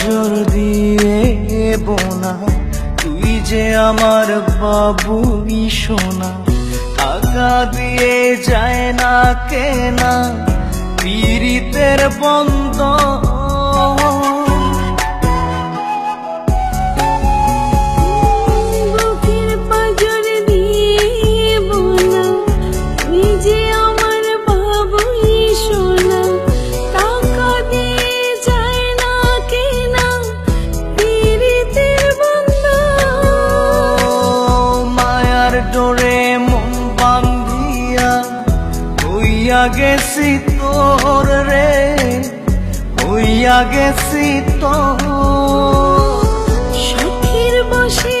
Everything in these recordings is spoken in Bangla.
পাজর দিয়ে বোনা তুই যে আমার বাবু সোনা। টাকা দিয়ে যায় না কেনা। পীড়িতের বন্ধ যে আমার বাবুই সোনা। হইয়া গেছি তোর রে হইয়া গেছি তোর। সুখের বসে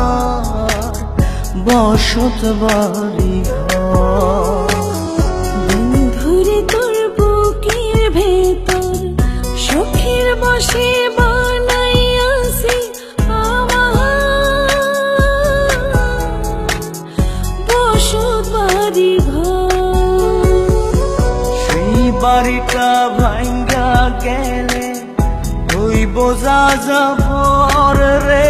বসত বাড়ি বন্ধুরে তোর বুকের ভেতর সুখের বসে বানাইয়াছি আমার। বসত বাড়ি সেই বাড়িটা ভাঙ্গা গেলে ওই বোঝা যাবর রে।